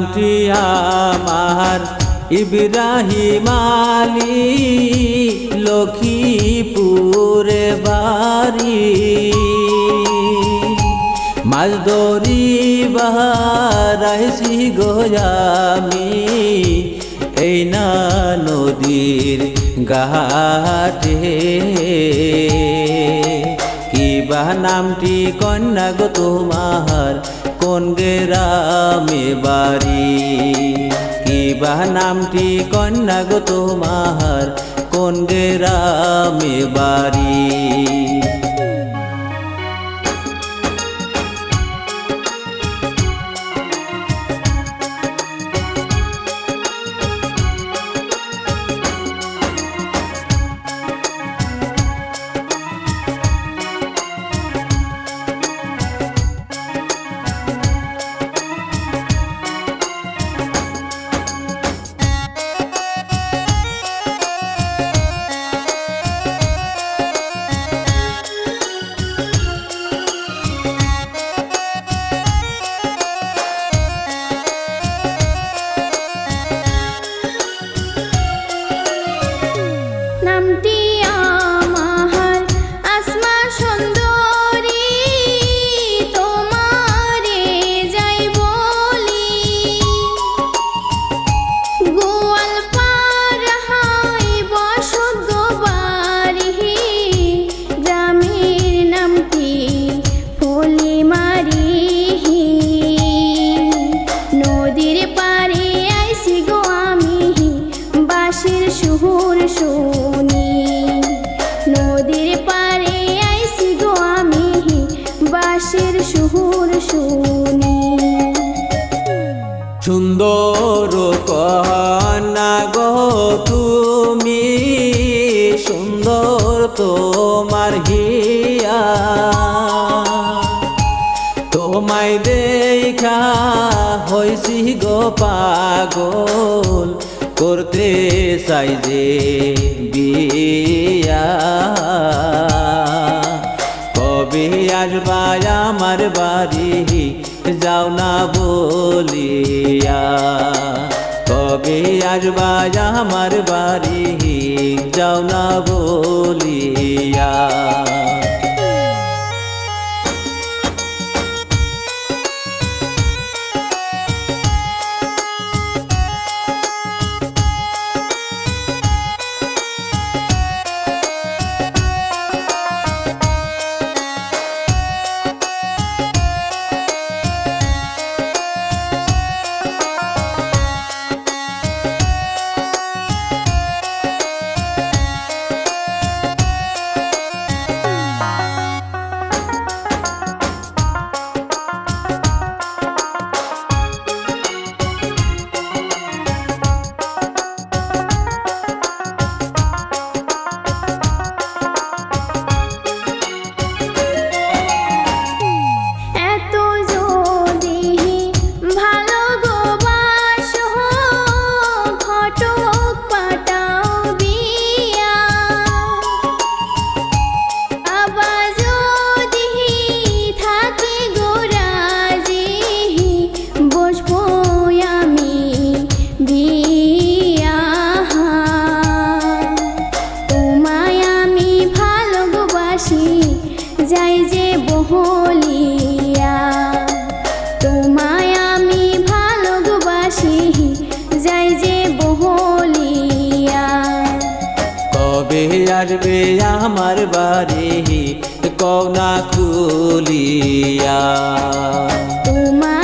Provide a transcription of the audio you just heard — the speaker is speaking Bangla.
নামটি আমার। ইব্রাহিম আলী লক্ষ্মীপুরে বাড়ি। মাছ ধরি বাহারাইছি গোয়ামি এই না নদীর ঘাটে। কিবা নামটি কন্যা গো তোমার? কোন গ্রামে বাড়ি? কিবা নামটি কন্যা গো তোমার? কোন গ্রামে বাড়ি? বাঁশির সুর শুনি। নদীর পারে আইসি গো আমি, বাঁশির সুর শুনি। সুন্দর কন্যা গো তুমি, সুন্দর তোমার হিয়া তোমায় দেখা হয়েছি গো পাগল করতে চাই যে বিয়া। কবে আসবা আমার বাড়ি? যাও না বলিয়া। কবে আসবা আমার বাড়ি? যাও না বলিয়া। যে বহলিয়া তোমায় আমি ভালোবাসি যাই যে বহলিয়া কবে আসবে আমার বাড়ি কনা খুলিয়া। তোমায়